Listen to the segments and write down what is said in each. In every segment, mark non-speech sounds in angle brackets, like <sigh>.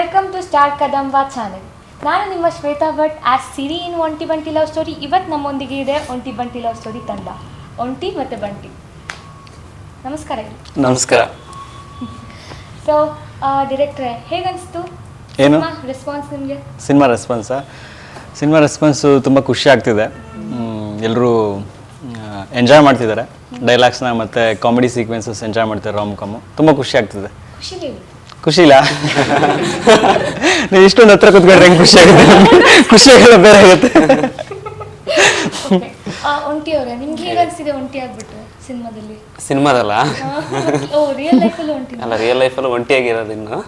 Welcome to star Kadamba channel ನಾನು ನಿಮ್ಮ Shweta Bhat as Siri in Onti Banti love story ಇವತ್ತು ನಮ್ಮೊಂದಿಗೆ ಇದೆ ಒಂಟಿ ಬಂಟಿ ಲವ್ ಸ್ಟೋರಿ ತಂಡ. ಒಂಟಿ ಮತ್ತು ಬಂಟಿ. ನಮಸ್ಕಾರ ನಮಸ್ಕಾರ. ಸೊ ಡೈರೆಕ್ಟ್ರೆ ಹೇಗನ್ನಿಸ್ತು ಏನು? ರೆಸ್ಪಾನ್ಸ್ ನಿಮಗೆ? ಸಿನಿಮಾ ರೆಸ್ಪಾನ್ಸಾ ಸಿನಿಮಾ ರೆಸ್ಪಾನ್ಸು ತುಂಬ ಖುಷಿ ಆಗ್ತಿದೆ. ಎಲ್ಲರೂ ಎಂಜಾಯ್ ಮಾಡ್ತಿದ್ದಾರೆ. ಡೈಲಾಗ್ಸ್ನ ಮತ್ತು ಕಾಮಿಡಿ ಸೀಕ್ವೆನ್ಸಸ್ ಎಂಜಾಯ್ ಮಾಡ್ತಾರೆ ರಾಮ್ ಕಾಮು ತುಂಬ ಖುಷಿ ಆಗ್ತಿದೆ. ಖುಷಿ ಖುಷಿ ಇಲ್ಲ ನೀವು ಇಷ್ಟೊಂದು ಹತ್ರ ಕೂತ್ಕೊಂಡ್ರೆ ಹೆಂಗೆ ಖುಷಿ ಆಗುತ್ತೆ? ಖುಷಿ ಆಗಲ್ಲ ಬೇರೆ ಆಗುತ್ತೆ. ಒಂಟಿ ಅವರೇ ನಿಮ್ಗೆ ಹೇಗನ್ಸಿದೆ ಒಂಟಿ ಆಗ್ಬಿಟ್ರೆ ಸಿನಿಮಾದಲ್ಲಿ? ಸಿನಿಮಾದಲ್ಲ? ಓ ರಿಯಲ್ ಲೈಫಲ್ಲೂ ಒಂಟಿ. ಅಲ್ಲ ರಿಯಲ್ ಲೈಫಲ್ಲಿ ಒಂಟಿಯಾಗಿರೋದು ಇನ್ನು.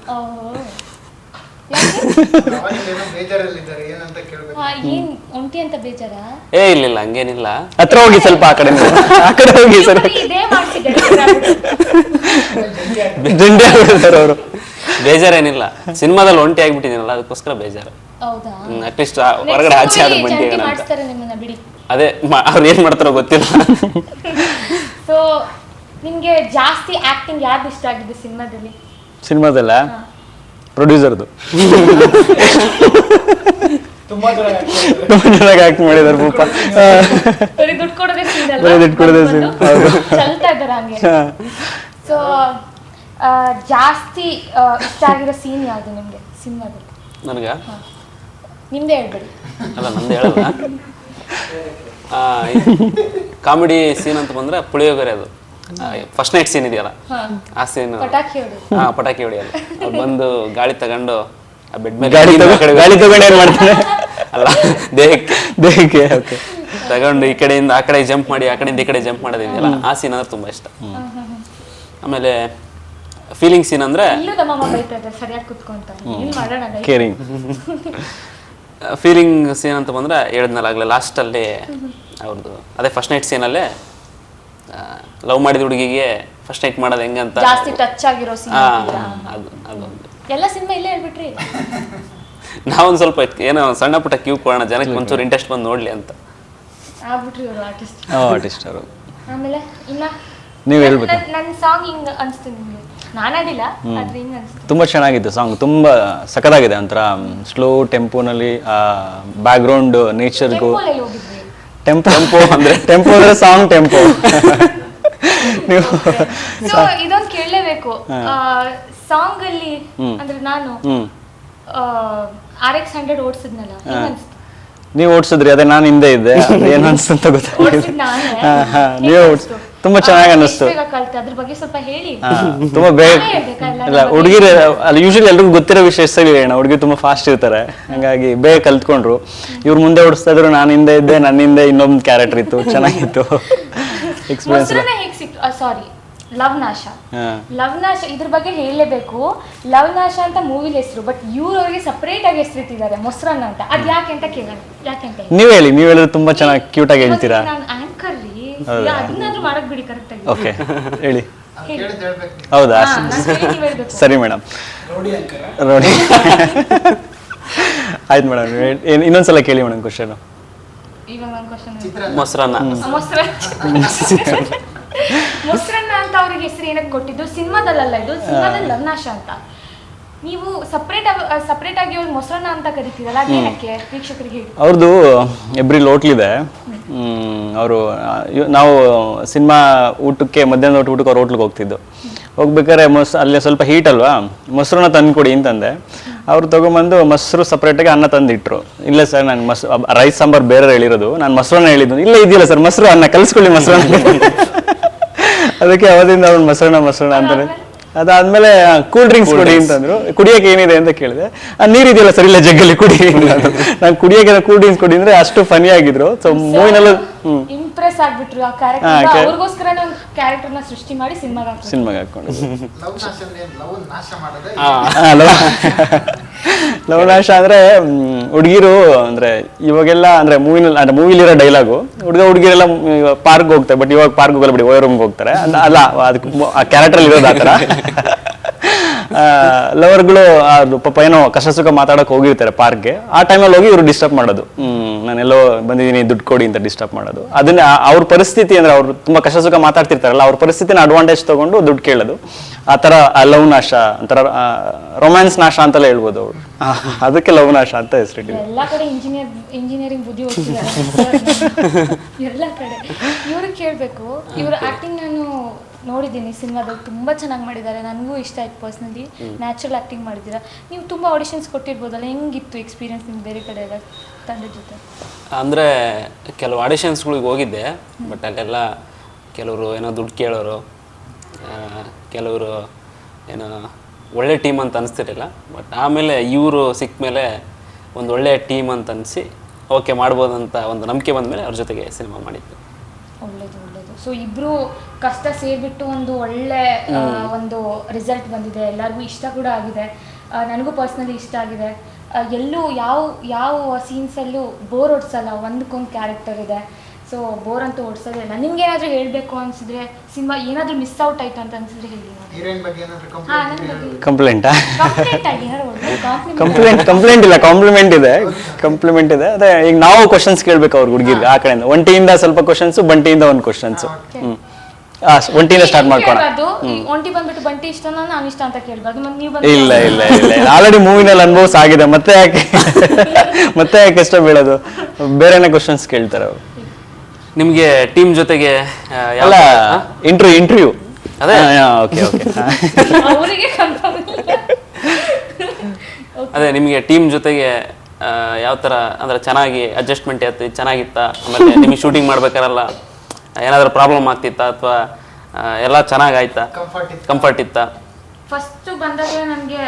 ಹಾ, ಏನ್ ಒಂಟಿ ಅಂತ ಬೇಜಾರಾ? ಏ ಇಲ್ಲ ಹಂಗೇನಿಲ್ಲ. ಹತ್ರ ಹೋಗಿ ಸ್ವಲ್ಪ ಆ ಕಡೆ ನೀವು. ಆ ಕಡೆ ಹೋಗಿ ಸರ್ ಇದೇ ಮಾಡ್ತಿದ್ದೆ ಜಂಡಿ ಆಗ್ಬಿಡ್ತಾರೆ ಅವರು. ಬೇಜಾರೇನಿಲ್ಲ. ಸಿನಿಮಾದಲ್ಲಿ ಒಂಟಿ ಆಗ್ಬಿಟ್ಟಿದ್ದೀನಲ್ಲ ಅದಕ್ಕೋಸ್ಕರ ಬೇಜಾರು. ಹೌದಾ? ಅಟ್ಲೀಸ್ಟ್ ಹೊರಗಡೆ ಆಚೆ ಆದ್ರೂ ಬಂಟಿ ಜಂಟಿ ಅಂತ. ಮಾಡಿಸ್ತಾರೆ ನಿಮ್ಮನ್ನ ಬಿಡಿ. ಅದೇ ಮ- ಅವ್ರು ಏನ್ ಮಾಡ್ತಾರೋ ಗೊತ್ತಿಲ್ಲ. <laughs> ಸೊ ನಿಮ್ಗೆ ಜಾಸ್ತಿ ಆಕ್ಟಿಂಗ್ ಯಾವ್ದು ಇಷ್ಟ ಆಗಿದೆ ಸಿನಿಮಾದಲ್ಲಿ? ಸಿನಿಮಾದಲ್ಲ? ಪ್ರೊಡ್ಯೂಸರ್ದು <laughs> ತುಂಬಾ ಚೆನ್ನಾಗಿ ಪಾಪ. ಬರೀ ದುಡ್ಡು <laughs> ಕೊಡೋದೇ ಸೀನ್ ಅಲ್ಲ ಬರೀ ದುಡ್ಡು ಕೊಡೋದೇ scene, ಹೌದು. ಚಲ್ತಾ ಇದ್ದಾರೆ ಹಂಗೆ. ಸೊ ಜಾಸ್ತಿ ಇಷ್ಟ ಆಗಿರೋ ಸೀನ್ ಯಾವುದು ನಿಮಗೆ? ಸಿನಿಮಾದಲ್ಲಿ? ನನಗೆ? ನಿಮ್ದೇ ಹೇಳ್ಬೇಡಿ. ಅಲ್ಲ ನಂದು ಹೇಳಲ್ಲ ಕಾಮಿಡಿ ಸೀನ್ ಅಂತ ಬಂದ್ರೆ ಪುಳಿಯೋಗರೆ ಅದು. ಫಸ್ಟ್ ನೈಟ್ ಸೀನ್ ಇದೆಯಲ್ಲ? ಆ ಸೀನ್ ಪಟಾಕಿ ಹೊಡಿ ಹಾ ಪಟಾಕಿ ಹೊಡಿಯಲ್ಲ ಅವ್ರು ಬಂದು ಗಾಳಿ ತಗೊಂಡು ಆ ಬೆಡ್ ಮೇಲೆ ಕಡೆ ಗಾಡಿ ತಗೊಂಡು ಏನು ಮಾಡ್ತಾರೆ? ಅಲ್ಲ ದೇಹಕ್ಕೆ. ದೇಹಕ್ಕೆ ಓಕೆ ತಗೊಂಡು ಈ ಕಡೆಯಿಂದ ಆ ಕಡೆ ಜಂಪ್ ಮಾಡಿ ಆ ಕಡೆಯಿಂದ ಈ ಕಡೆ ಜಂಪ್ ಮಾಡೋದಿದೆಯಲ್ಲ ಆ ಸೀನ್ ಅಂದ್ರೆ ತುಂಬಾ ಇಷ್ಟ. ಆಮೇಲೆ ಫೀಲಿಂಗ್ ಸೀನ್ ಅಂದ್ರೆ ಇಲ್ಲೂ ನಮ್ಮಮ್ಮ ಬೈತಾ ಇದ್ದಾರೆ ಸರಿಯಾಗಿ ಕುತ್ಕೊಂತ ಏನ್ ಮಾಡೋಣ guys? ಕೇರಿಂಗ್ ಫೀಲಿಂಗ್ ಸೀನ್ ಅಂತ ಬಂದ್ರೆ ಹೇಳಿದ್ನಲ್ಲ ಆಗಲೇ ಲಾಸ್ಟಲ್ಲಿ ಅವ್ರದ್ದು ಅದೇ ಫಸ್ಟ್ ನೈಟ್ ಸೀನಲ್ಲೇ ಲವ್ ಮಾಡಿದ ಹುಡುಗಿಗೆ ಫಸ್ಟ್ ನೈಟ್ ಮಾಡೋದು ಹೆಂಗ್ ಅಂತ ಜಾಸ್ತಿ ಟಚ್ ಆಗಿರೋ ಸೀನ್ ಹಾ ಅದು ಅದೊಂದು. ಎಲ್ಲ ಸಿನಿಮಾ ಇಲ್ಲೇ ಹೇಳ್ಬಿಟ್ರಿ. <laughs> ನಾವೊಂದು ಸ್ವಲ್ಪ ಇದ್- ಏನೋ ಸಣ್ಣ ಪುಟ್ಟ ಕ್ಯೂ ಕೊಡೋಣ ಜನಕ್ಕೆ ಒಂಚೂರು ಇಂಟ್ರೆಸ್ಟ್ ಬಂದು ನೋಡ್ಲಿ ಅಂತ. ಆಗ್ಬಿಟ್ರಿ ಇವರು ಆರ್ಟಿಸ್ಟ್ ಆರ್ಟಿಸ್ಟ್ ಅವರು. ಆಮೇಲೆ ಇನ್ನ ನೀವು ಹೇಳ್ಬೇಕು ನನ್ನ ಸಾಂಗ್ ಹಿಂಗ್ ಅನ್ಸ್ತು ನಿಮ್ಗೆ. ನಾನು ಚೆನ್ನಾಗಿತ್ತು ಆದ್ರೆ ಹಿಂಗ್ ಅನ್ಸ್ತು. ತುಂಬ ಚೆನ್ನಾಗಿದೆ ಸಾಂಗ್ ತುಂಬ ಸಖತ್ತಾಗಿದೆ ಒಂಥರ ಸ್ಲೋ ಟೆಂಪೋನಲ್ಲಿ ಬ್ಯಾಕ್ಗ್ರೌಂಡ್ ನೇಚರ್ಗೂ ಟೆಂಪೋಲಲ್ಲಿ ಹೋಗಿದ್ವಿ ಟೆಂಪೋ ಟೆಂಪೋ ಅಂದರೆ ಟೆಂಪೋ ಅಂದರೆ ಸಾಂಗ್ ಟೆಂಪೋ ನೀವು ಸೊ ಇದೊಂದು ಕೇಳಲೇಬೇಕು. ಸಾಂಗ್ ಅಲ್ಲಿ ಅಂದ್ರೆ ನಾನು ಆರ್ ಎಕ್ಸ್ ಹಂಡ್ರೆಡ್ ಓಡಿಸಿದ್ನಲ್ಲ ನೀವು ಓಡಿಸಿದ್ರಿ ಅದೇ ನಾನು ಹಿಂದೆ ಇದ್ದೆ <laughs> ಏನು ಅನಿಸ್ತು ಅಂತ ಗೊತ್ತಾಗಿಲ್ಲ <laughs> ನೀವು ತುಂಬಾ ಚೆನ್ನಾಗಿ ಅನ್ನಿಸ್ತು. ಅದ್ರ ಬಗ್ಗೆ ಸ್ವಲ್ಪ ಹೇಳಿ. ತುಂಬಾ ಬೇಗ ಇಲ್ಲ ಹುಡುಗಿರ ಅಲ್ಲಿ ಯೂಶಲಿ ಎಲ್ರಿಗೂ ಗೊತ್ತಿರೋ ವಿಷಯ ಹೇಳೋಣ ಹುಡುಗಿ ತುಂಬಾ ಫಾಸ್ಟ್ ಇರ್ತಾರೆ. ಹಂಗಾಗಿ ಬೇಗ ಕಲ್ತ್ಕೊಂಡ್ರು. ಇವ್ರು ಮುಂದೆ ಓಡಿಸ್ತಾ ಇದ್ರು ನಾನು ಹಿಂದೆ ಇದ್ದೆ ನನ್ನ ಹಿಂದೆ ಇನ್ನೊಂದು ಕ್ಯಾರೆಕ್ಟರ್ ಇತ್ತು ಚೆನ್ನಾಗಿತ್ತು. <laughs> ಎಕ್ಸ್ಪೀರಿಯನ್ಸ್ ಸಾರಿ ಲವ್ ನಾಶ ಹಾ. ಲವ್ ನಾಶ ಇದ್ರ ಬಗ್ಗೆ ಹೇಳಲೇಬೇಕು. ಲವ್ ನಾಶ ಅಂತ ಮೂವಿಲಿ ಹೆಸರು ಬಟ್ ಇವ್ರು ಅವರಿಗೆ ಸಪರೇಟ್ ಆಗಿ ಹೆಸರಿಟ್ಟಿದ್ದಾರೆ ಮೊಸರನ್ನ ಅಂತ. ಅದ್ ಯಾಕೆ ಅಂತ ಕೇಳೋಣ. ಯಾಕೆ ಅಂತ ನೀವ್ ಹೇಳಿ ನೀವ್ ಹೇಳಿದ್ರೆ ತುಂಬಾ ಚೆನ್ನಾಗಿ ಕ್ಯೂಟ್ ಆಗಿ ಹೇಳ್ತೀರಾ? ನಾನು ಆಂಕರ್ ರೀ? ಅದನ್ನಾದ್ರೂ ಮಾಡಕ್ ಬಿಡಿ ಕರೆಕ್ಟ್ ಆಗಿ. ಓಕೆ ಹೇಳಿ. ಹೌದಾ. ಸರಿ ಮೇಡಮ್ ರೌಡಿ ಆಯ್ತು ಮೇಡಮ್ ಇನ್ನೊಂದ್ಸಲ ಕೇಳಿ ಮೇಡಮ್ ಕ್ವಶನ್ ಮೊಸರನ್ನ. ಮೊಸರನ್ನ ಅಂತ ಅವ್ರಿಗೆ ಹೆಸರು ಏನಕ್ಕೆ ಕೊಟ್ಟಿದ್ದು? ಸಿನಿಮಾದಲ್ಲ ಇದು? ಸಿನಿಮಾದಲ್ಲಿ ಲವ್ನಾಶ ಅಂತ. ನೀವು ಸಪ್ರೇಟ್ ಸಪ್ರೇಟ್ ಆಗಿ ಅವ್ರು ಮೊಸರನ್ನ ಅಂತ ಕರಿತೀರಲ್ಲ ಅದೇನಕ್ಕೆ ವೀಕ್ಷಕರಿಗೆ ಅವ್ರದ್ದು ಎಬ್ರಿಲ್ ಇದೆ ಅವರು ನಾವು ಸಿನಿಮಾ ಊಟಕ್ಕೆ ಮಧ್ಯಾಹ್ನ ಊಟ ಊಟಕ್ಕೆ ಅವ್ರ ಹೋಟ್ಲಿಗೆ ಹೋಗ್ತಿದ್ದು. ಹೋಗ್ಬೇಕಾದ್ರೆ ಮೊಸ್ ಅಲ್ಲಿ ಸ್ವಲ್ಪ ಹೀಟ್ ಅಲ್ವಾ? ಮೊಸರನ್ನ ತಂದು ಕೊಡಿ ಅಂತಂದೆ. ಅವ್ರು ತೊಗೊಂಬಂದು ಮೊಸರು ಸಪ್ರೇಟಾಗಿ ಅನ್ನ ತಂದಿಟ್ರು. ಇಲ್ಲ ಸರ್ ನಾನು ಮೊಸ್ ರೈಸ್ ಸಾಂಬಾರ್ ಬೇರೆ ಹೇಳಿರೋದು. ನಾನು ಮೊಸರನ್ನ ಹೇಳಿದ್ದು. ಇಲ್ಲ ಇದೆಯಲ್ಲ ಸರ್ ಮೊಸರು ಅನ್ನ ಕಲಿಸ್ಕೊಳ್ಳಿ ಮೊಸರನ್ನ. ಅದಕ್ಕೆ ಅವತ್ತಿಂದ ಅವ್ನು ಮೊಸರಣ ಮೊಸರಣ ಅಂತಾನೆ. ಅದಾದ್ಮೇಲೆ ಕೂಲ್ ಡ್ರಿಂಕ್ಸ್ ಕುಡಿ ಅಂತಂದ್ರು. ಕುಡಿಯಕ್ಕೆ ಏನಿದೆ ಅಂತ ಕೇಳಿದೆ. ಆ, ನೀರಿದೆಯಲ್ಲ ಸರಿ ಇಲ್ಲ ಜಗ್ಗಲ್ಲಿ ಕುಡಿ. <laughs> ನಾನು ಕುಡಿಯಕ್ಕೆ ಕೂಲ್ ಡ್ರಿಂಕ್ಸ್ ಕೊಡಿ ಅಂದ್ರೆ ಅಷ್ಟು ಫನಿ ಆಗಿದ್ರು. ಸೊ ಮೂವಿನಲ್ಲೂ ಇಂಪ್ರೆಸ್ ಆಗ್ಬಿಟ್ರು ಆ ಹಾ, ಕ್ಯಾರೆಕ್ಟರ್ ಅವ್ರಿಗೋಸ್ಕರ ಒಂದು ಕ್ಯಾರೆಕ್ಟರ್ನ ಸೃಷ್ಟಿ ಮಾಡಿ ಸಿನಿಮಾಗೆ ಸಿನಿಮಾಗೆ ಹಾಕೊಂಡು ಲವ್ ನಾಶ ಅಂದ್ರೆ ಲವ್ ನಾಶ ಮಾಡೋದೇ ಲವ್ ನಾಶ ಅಂದ್ರೆ ಹುಡುಗಿರು ಅಂದ್ರೆ ಇವಾಗೆಲ್ಲ ಅಂದ್ರೆ ಮೂವಿನಲ್ಲಿ ಅಂದ್ರೆ ಮೂವಿಲಿರೋ ಡೈಲಾಗು ಹುಡುಗ ಹುಡುಗಿರೆಲ್ಲ ಪಾರ್ಕ್ ಹೋಗ್ತಾರೆ ಬಟ್ ಇವಾಗ ಪಾರ್ಕ್ ಹೋಗಲ್ಲ ಬಿಡಿ ಓಯರ್ ರೂಮ್ಗೆ ಹೋಗ್ತಾರೆ. ಅಲ್ಲ ಅಲ್ಲ ಅದಕ್ಕೆ ಆ ಕ್ಯಾರೆಕ್ಟರ್ ಇರೋದು ಆ ಥರ. ಲವರ್ಗಳು ಅದು ಪಾಪ ಏನೋ ಕಷ್ಟ ಸುಖ ಮಾತಾಡಕ್ ಹೋಗಿರ್ತಾರೆ ಪಾರ್ಕ್ಗೆ ಆ ಟೈಮಲ್ಲಿ ಹೋಗಿ ಇವರು ಡಿಸ್ಟರ್ಬ್ ಮಾಡೋದು. ಹ್ಮ್. ನಾನೆಲ್ಲೋ ಬಂದಿದ್ದೀನಿ ದುಡ್ಡು ಕೊಡಿ ಅಂತ ಡಿಸ್ಟರ್ಬ್ ಮಾಡೋದು. ಅದನ್ನ ಅವ್ರ ಪರಿಸ್ಥಿತಿ ಅಂದ್ರೆ ಅವ್ರು ತುಂಬಾ ಕಷ್ಟ ಸುಖ ಮಾತಾಡ್ತಿರ್ತಾರಲ್ಲ ಅವ್ರ ಪರಿಸ್ಥಿತಿನ ಅಡ್ವಾಂಟೇಜ್ ತಗೊಂಡು ದುಡ್ಡು ಕೇಳೋದು. ಆ ಥರ ಲವ್ ನಾಶ ಒಂಥರ ರೊಮ್ಯಾನ್ಸ್ ನಾಶ ಅಂತಲೇ ಹೇಳ್ಬೋದು ಅವರು. <laughs> ಅದಕ್ಕೆ ಲವ್ ನಾಶ ಅಂತ ಹೆಸರಿಟ್ಟಿದೆ ಎಲ್ಲ ಕಡೆ ಇಂಜಿನಿಯರ್ ಇಂಜಿನಿಯರಿಂಗ್ ಬುದ್ಧಿ <laughs> ಎಲ್ಲ ಕಡೆ. ಇವ್ರು ಕೇಳಬೇಕು ಇವ್ರ ಆಕ್ಟಿಂಗ್ ನಾನು ನೋಡಿದ್ದೀನಿ ಸಿನಿಮಾದಲ್ಲಿ ತುಂಬ ಚೆನ್ನಾಗಿ ಮಾಡಿದ್ದಾರೆ. ನನಗೂ ಇಷ್ಟ ಆಯ್ತು ಪರ್ಸ್ನಲಿ ನ್ಯಾಚುರಲ್ ಆ್ಯಕ್ಟಿಂಗ್ ಮಾಡಿದ್ದೀರಾ. ನೀವು ತುಂಬ ಆಡಿಷನ್ಸ್ ಕೊಟ್ಟಿರ್ಬೋದಲ್ಲ ಹೆಂಗಿತ್ತು ಎಕ್ಸ್ಪೀರಿಯನ್ಸ್ ನಿಮ್ಮ ಬೇರೆ ಕಡೆ ಎಲ್ಲ? ತಂಡದ ಜೊತೆ? ಅಂದರೆ ಕೆಲವು ಆಡಿಷನ್ಸ್ಗಳಿಗೆ ಹೋಗಿದ್ದೆ ಬಟ್ ಅಲ್ಲೆಲ್ಲ ಕೆಲವರು ಏನೋ ದುಡ್ಡು ಕೇಳೋರು ಕೆಲವರು ಏನೋ ಒಳ್ಳೆ ಟೀಮ್ ಅಂತ ಅನಿಸ್ತಿರಲಿಲ್ಲ ಬಟ್ ಆಮೇಲೆ ಇವರು ಸಿಕ್ಕ ಮೇಲೆ ಒಂದು ಒಳ್ಳೆಯ ಟೀಮ್ ಅಂತ ಅನಿಸಿ ಓಕೆ ಮಾಡ್ಬೋದಂತ ಒಂದು ನಂಬಿಕೆ ಬಂದ ಮೇಲೆ ಅವ್ರ ಜೊತೆಗೆ ಸಿನಿಮಾ ಮಾಡಿದ್ದೆ. ಒಳ್ಳೇದು ಒಳ್ಳೇದು. ಸೊ ಇಬ್ರು ಕಷ್ಟ ಸೇರಿಬಿಟ್ಟು ಒಂದು ಒಳ್ಳೆ ಒಂದು ರಿಸಲ್ಟ್ ಬಂದಿದೆ. ಎಲ್ಲರಿಗೂ ಇಷ್ಟ ಕೂಡ ಆಗಿದೆ. ನನಗೂ ಪರ್ಸ್ನಲಿ ಇಷ್ಟ ಆಗಿದೆ. ಎಲ್ಲೂ ಯಾವ ಯಾವ ಸೀನ್ಸಲ್ಲೂ ಬೋರ್ ಹೊಡ್ಸಲ್ಲ. ಒಂದಕ್ಕೊಂದು ಕ್ಯಾರೆಕ್ಟರ್ ಇದೆ. ಸೊ ಬೋರ್ ಅಂತೂ ಹೊಡ್ಸೋದೇ ಇಲ್ಲ. ನಿಮ್ಗೆ ಏನಾದರೂ ಹೇಳಬೇಕು ಅನ್ಸಿದ್ರೆ ಸಿನಿಮಾ ಏನಾದರೂ ಮಿಸ್ ಔಟ್ ಆಯ್ತು ಅಂತ ಅನ್ಸಿದ್ರೆ ಹೇಳಿ ಕಂಪ್ಲೇಂಟ್ ಕಂಪ್ಲೇಂಟಾ ಕಂಪ್ಲೇಂಟ್ ಇಲ್ಲ. ಕಾಂಪ್ಲಿಮೆಂಟ್ ಇದೆ. ಕಂಪ್ಲಿಮೆಂಟ್ ಇದೆ. ಅದೇ ಈಗ ನಾವು ಕ್ವಶನ್ಸ್ ಕೇಳಬೇಕು ಅವ್ರ ಹುಡುಗಿರ್ಗೆ ಆ ಕಡೆಯಿಂದ. ಒಂಟಿಯಿಂದ ಸ್ವಲ್ಪ ಕ್ವಶನ್ಸ್ ಬಂಟಿಯಿಂದ ಒಂದು ಕ್ವಶನ್ಸ್ ಹ್ಮ್. ಆ, ಒಂಟಿಯಿಂದ ಸ್ಟಾರ್ಟ್ ಮಾಡ್ಕೋಣ ಕೇಳ್ಬಾರ್ದು ಒಂಟಿ ಬಂದ್ಬಿಟ್ಟು ಬಂಟಿ ಇಷ್ಟನ ನಾನು ಇಷ್ಟ ಅಂತ ಕೇಳ್ಬಾರ್ದು. ಮತ್ತೆ ನೀವು ಬಂದು ಇಲ್ಲ ಇಲ್ಲ ಇಲ್ಲ ಆಲ್ರೆಡಿ ಮೂವಿನಲ್ಲಿ ಅನುಭವಿಸ್ ಆಗಿದೆ. ಮತ್ತೆ ಯಾಕೆ? <laughs> ಮತ್ತೆ ಯಾಕೆ ಇಷ್ಟ ಬೀಳೋದು? ಬೇರೆನೇ ಕ್ವಶನ್ಸ್ ಕೇಳ್ತಾರೆ ಅವ್ರು. ನಿಮಗೆ ಟೀಮ್ ಜೊತೆಗೆ ಆ, ಯಾವ ಅಲ್ಲ ಇಂಟರ್ವ್ಯೂ ಇಂಟರ್ವ್ಯೂ ಅದೇ. ಓಕೆ ಓಕೆ <laughs> ಅವರಿಗೆ ಕನ್ಫರ್ಮ್ ಅದೇ ನಿಮಗೆ ಟೀಮ್ ಜೊತೆಗೆ ಯಾವ ತರ ಅಂದ್ರೆ ಚೆನ್ನಾಗಿ ಅಡ್ಜಸ್ಟ್ಮೆಂಟ್ ಆಯ್ತು ಚೆನ್ನಾಗಿತ್ತ? ಆಮೇಲೆ ನಿಮಗೆ ಶೂಟಿಂಗ್ ಮಾಡ್ಬೇಕಾರಲ್ಲ? ಏನಾದರೂ ಪ್ರಾಬ್ಲಮ್ ಆಗ್ತಿತ್ತಾ ಅಥವಾ ಎಲ್ಲ ಚೆನ್ನಾಗಾಯ್ತಾ? ಕಂಫರ್ಟ್ ಇತ್ತು. ಕಂಫರ್ಟ್ ಇತ್ತಾ? ಫಸ್ಟ್ ಬಂದಾಗ ನನಗೆ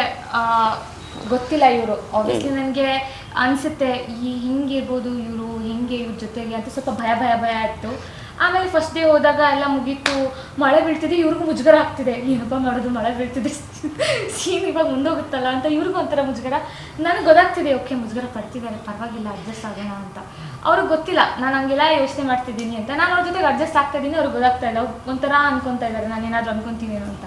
ಗೊತ್ತಿಲ್ಲ ಇವರು. ಆಬ್ವಿಯಸ್ಲಿ ನನಗೆ ಅನ್ಸುತ್ತೆ ಈ ಹಿಂಗಿರ್ಬೋದು ಇವರು ಹಿಂಗೆ ಇವ್ರ ಜೊತೆಗೆ ಅಂತ ಸ್ವಲ್ಪ ಭಯ ಭಯ ಭಯ ಆಯಿತು ಆಮೇಲೆ ಫಸ್ಟ್ ಡೇ ಹೋದಾಗ ಎಲ್ಲ ಮುಗೀತು. ಮಳೆ ಬೀಳ್ತಿದೆ ಇವ್ರಿಗೂ ಮುಜುಗರ ಆಗ್ತಿದೆ. ಏನಪ್ಪ ಮಾಡೋದು ಮಳೆ ಬೀಳ್ತಿದೆ. <laughs> ಸೀನ್ ಇವಾಗ ಮುಂದೋಗುತ್ತಲ್ಲ ಅಂತ ಇವ್ರಿಗೂ ಒಂಥರ ಮುಜುಗರ. ನನಗೆ ಗೊತ್ತಾಗ್ತಿದೆ ಓಕೆ ಮುಜುಗರ ಪಡ್ತಿದ್ದಾರೆ ಪರವಾಗಿಲ್ಲ ಅಡ್ಜಸ್ಟ್ ಆಗೋಣ ಅಂತ. ಅವ್ರಿಗೆ ಗೊತ್ತಿಲ್ಲ, ನಾನು ಹಂಗೆಲ್ಲ ಯೋಚನೆ ಮಾಡ್ತಿದ್ದೀನಿ ಅಂತ. ನಾನು ಅವ್ರ ಜೊತೆಗೆ ಅಡ್ಜಸ್ಟ್ ಆಗ್ತಾ ಇದ್ದೀನಿ ಅವ್ರಿಗೆ ಗೊತ್ತಾಗ್ತಾ ಇಲ್ಲ ಒಂಥರ ಅನ್ಕೊತಾ ಇದ್ದಾರೆ ನಾನು ಏನಾದ್ರು ಅನ್ಕೊಂತೀನಿ ಅಂತ.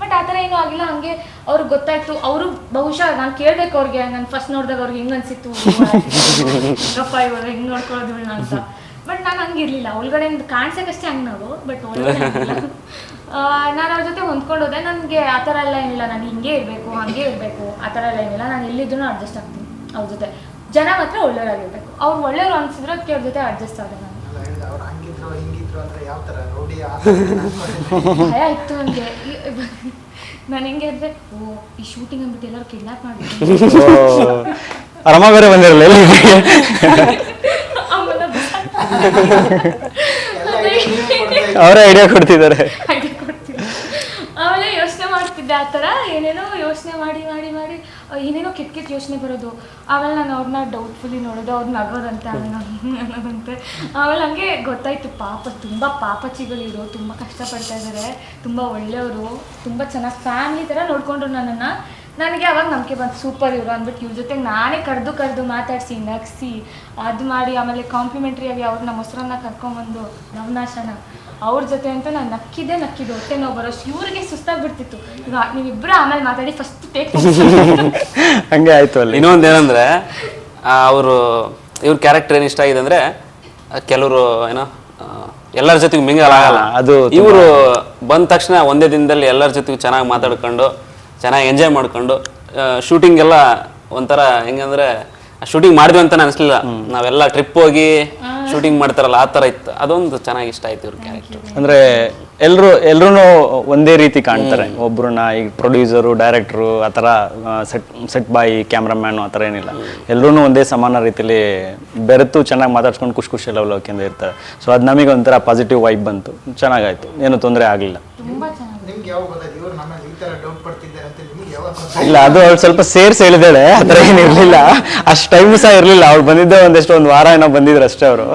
ಬಟ್ ಆ ಥರ ಏನೂ ಆಗಿಲ್ಲ, ಹಂಗೆ ಅವ್ರಿಗೆ ಗೊತ್ತಾಯ್ತು, ಅವರು ಬಹುಶಃ ನಾನು ಕೇಳಬೇಕು ಅವ್ರಿಗೆ, ನಾನು ಫಸ್ಟ್ ನೋಡಿದಾಗ ಅವ್ರಿಗೆ ಹೆಂಗ್ ಅನ್ಸಿತ್ತು ಗಪ್ಪ ಇವಾಗ, ಹೆಂಗ್ ನೋಡ್ಕೊಳ್ಳೋದು ಅಂತ. ಬಟ್ ನಾನು ಹಂಗಿರ್ಲಿಲ್ಲ ಒಳಗಡೆ ಕಾಣಿಸೋಕಷ್ಟೇ ಹಂಗೆ ನಾವು ಬಟ್ ನಾನು ಅವ್ರ ಜೊತೆ ಹೊಂದ್ಕೊಂಡು ಹೋದೆ, ನನಗೆ ಆ ಥರ ಎಲ್ಲ ಏನಿಲ್ಲ, ನಾನು ಹಿಂಗೆ ಇರಬೇಕು, ಹಂಗೆ ಇರಬೇಕು, ಆ ಥರ ಎಲ್ಲ ಏನಿಲ್ಲ, ನಾನು ಎಲ್ಲಿದ್ರೂ ಅಡ್ಜಸ್ಟ್ ಆಗ್ತೀನಿ ಅವ್ರ ಜೊತೆ. ಜನ ಮಾತ್ರ ಒಳ್ಳೆಯವರಾಗಿರ್ಬೇಕು. ಅವ್ರು ಒಳ್ಳೆಯವ್ರು ಅನ್ಸಿದ್ರೆ ಅದಕ್ಕೆ ಅವ್ರ ಜೊತೆ ಅಡ್ಜಸ್ಟ್ ಆದೆ ನಾನು. <laughs> ಭಯ ಇತ್ತು ನನಗೆ ನಾನು ಹೆಂಗೆ ಅಂದರೆ ಓ ಈ ಶೂಟಿಂಗ್ ಅಂದ್ಬಿಟ್ಟು ಎಲ್ಲರೂ ಕಿಡ್ನಾಪ್ ಮಾಡಿದ್ರು ರಮ ಬೇರೆ ಬಂದಿರಲ್ಲ. ಅವರೇ ಐಡಿಯಾ ಕೊಡ್ತಿದ್ದಾರೆ. ಆಮೇಲೆ ಯೋಚನೆ ಮಾಡ್ತಿದ್ದೆ ಆ ಥರ ಏನೇನೋ ಯೋಚನೆ ಮಾಡಿ ಮಾಡಿ ಮಾಡಿ. ಏನೇನೋ ಕೆಟ್ಟ ಕೆಟ್ಟ ಯೋಚನೆ ಬರೋದು. ಆಮೇಲೆ ನಾನು ಅವ್ರನ್ನ ಡೌಟ್ಫುಲಿ ನೋಡೋದು ಅವ್ರು ನಗೋದಂತೆ ಆಮೇಲೆ ನಾನು ಅನ್ನೋದಂತೆ. ಆಮೇಲೆ ಹಂಗೆ ಗೊತ್ತಾಯ್ತು ಪಾಪ ತುಂಬ ಪಾಪಚಿಗಳು ಇವರು ತುಂಬ ಕಷ್ಟಪಡ್ತಾ ಇದ್ದಾರೆ ತುಂಬ ಒಳ್ಳೆಯವರು ತುಂಬ ಚೆನ್ನಾಗಿ ಫ್ಯಾಮಿಲಿ ಥರ ನೋಡಿಕೊಂಡ್ರು ನನ್ನನ್ನು. ನನಗೆ ಅವಾಗ ನಂಬಿಕೆ ಬಂತು ಸೂಪರ್ ಇವರು ಅಂದ್ಬಿಟ್ಟು ಇವ್ರ ಜೊತೆಗೆ ನಾನೇ ಕರೆದು ಕರೆದು ಮಾತಾಡಿಸಿ ನಗಿಸಿ ಅದು ಮಾಡಿ ಆಮೇಲೆ ಕಾಂಪ್ಲಿಮೆಂಟ್ರಿಯಾಗಿ ಅವ್ರನ್ನ ಮೊಸರನ್ನ ಕರ್ಕೊಂಬಂದು ನವನಾಶನ. ಅವ್ರ ಜೊತೆ ಅಂತ ನಾನು ನಕ್ಕಿದ್ದೆ ನಕ್ಕಿದ್ದು. ಹೊಟ್ಟೆ ನೋವು ಬರೋಷ್ಟು ಇವ್ರಿಗೆ ಸುಸ್ತಾಗ್ಬಿಡ್ತಿತ್ತು. ಈಗ ನೀವಿಬ್ರು ಆಮೇಲೆ ಮಾತಾಡಿ ಫಸ್ಟ್ ಟೇಕ್ <laughs> ಹಂಗೆ ಆಯ್ತು ಅಲ್ಲಿ. ಇನ್ನೊಂದು ಏನಂದ್ರೆ ಅವರು ಇವ್ರ ಕ್ಯಾರೆಕ್ಟರ್ ಏನು ಇಷ್ಟ ಆಗಿದೆ ಅಂದ್ರೆ ಕೆಲವರು ಏನೋ ಎಲ್ಲರ ಜೊತೆಗೆ ಮಿಂಗಲ್ ಆಗಲ್ಲ. ಅದು ಇವರು ಬಂದ ತಕ್ಷಣ ಒಂದೇ ದಿನದಲ್ಲಿ ಎಲ್ಲರ ಜೊತೆಗೆ ಚೆನ್ನಾಗಿ ಮಾತಾಡ್ಕೊಂಡು ಚೆನ್ನಾಗಿ ಎಂಜಾಯ್ ಮಾಡ್ಕೊಂಡು ಶೂಟಿಂಗ್ ಎಲ್ಲ ಒಂಥರ ಹೆಂಗಂದ್ರೆ ಶೂಟಿಂಗ್ ಮಾಡಿದ್ವಿ ಅಂತ ಅನಿಸ್ಲಿಲ್ಲ. ನಾವೆಲ್ಲ ಟ್ರಿಪ್ ಹೋಗಿ ಶೂಟಿಂಗ್ ಮಾಡ್ತಾರಲ್ಲ ಆ ಥರ ಇತ್ತು. ಅದೊಂದು ಚೆನ್ನಾಗಿ ಇಷ್ಟ ಆಯ್ತು ಇವ್ರ ಕ್ಯಾರೆಕ್ಟರ್ ಅಂದ್ರೆ ಎಲ್ಲರೂ ಎಲ್ರು ಒಂದೇ ರೀತಿ ಕಾಣ್ತಾರೆ. ಒಬ್ರನ್ನ ಈಗ ಪ್ರೊಡ್ಯೂಸರು ಡೈರೆಕ್ಟ್ರು ಆ ಥರ ಸೆಟ್ ಸೆಟ್ ಬಾಯ್ ಕ್ಯಾಮ್ರಾಮ್ಯಾನು ಆ ಥರ ಏನಿಲ್ಲ. ಎಲ್ರೂ ಒಂದೇ ಸಮಾನ ರೀತಿಲಿ ಬೆರೆತು ಚೆನ್ನಾಗಿ ಮಾತಾಡ್ಸ್ಕೊಂಡು ಖುಷಿ ಖುಷಿ ಓಕೆಂದ ಇರ್ತಾರೆ. ಸೊ ಅದು ನಮಗೆ ಒಂಥರ ಪಾಸಿಟಿವ್ ವೈಬ್ ಬಂತು. ಚೆನ್ನಾಗಾಯ್ತು. ಏನು ತೊಂದರೆ ಆಗಲಿಲ್ಲ ತುಂಬ ಚೆನ್ನಾಗಿ ನಿಮ್ಗೆ ಯಾವಾಗ ಗೊತ್ತಾಯ್ತು ಇವ್ರು ನಮ್ಮ ಮೇಲೆ ಈ ತರ ಡೌಟ್ ಪಡ್ತಿದ್ದಾರೆ ಅಂತ ನಿಮ್ಗೆ ಯಾವಾಗ ಗೊತ್ತಾಯ್ತು ಇಲ್ಲ ಅದು ಅವ್ಳು ಸ್ವಲ್ಪ ಸೇರ್ಸಿ ಹೇಳಿದಾಳೆ ಆ ಥರ ಏನು ಇರಲಿಲ್ಲ. ಅಷ್ಟು ಟೈಮ್ ಸಹ ಇರಲಿಲ್ಲ ಅವ್ಳು ಬಂದಿದ್ದೆ ಒಂದಷ್ಟು ಒಂದು ವಾರ ಏನೋ ಬಂದಿದ್ರು ಅಷ್ಟೇ ಅವರು.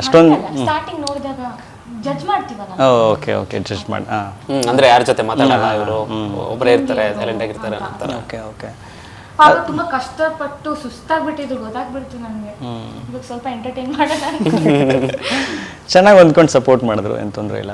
ಅಷ್ಟೊಂದು ಸ್ಟಾರ್ಟಿಂಗ್ ನೋಡಿದಾಗ ಜಡ್ಜ್ ಮಾಡ್ತೀವಲ್ಲ? ಓಕೆ ಓಕೆ ಜಡ್ಜ್ ಮಾಡಿ ಹಾಂ ಹ್ಮ್ ಅಂದ್ರೆ ಯಾರ ಜೊತೆ ಮಾತಾಡಲ್ಲ ಇವರು ಒಬ್ಬರೇ ಇರ್ತಾರೆ ಸೈಲೆಂಟ್ ಆಗಿರ್ತಾರೆ ಅಂತಾರೆ. Okay okay. ಪಾಪ ತುಂಬಾ ಕಷ್ಟಪಟ್ಟು ಸುಸ್ತಾಗ್ಬಿಟ್ಟಿದ್ರು ಗೊತ್ತಾಗ್ಬಿಡ್ತು ನನಗೆ. ಇವಾಗ ಸ್ವಲ್ಪ ಎಂಟರ್ಟೈನ್ ಮಾಡೋಣ ಅನ್ಕೊಂಡೆ. <laughs> ಚೆನ್ನಾಗಿ ಹೊಂದ್ಕೊಂಡು ಸಪೋರ್ಟ್ ಮಾಡಿದ್ರು ಏನು ತೊಂದರೆ ಇಲ್ಲ.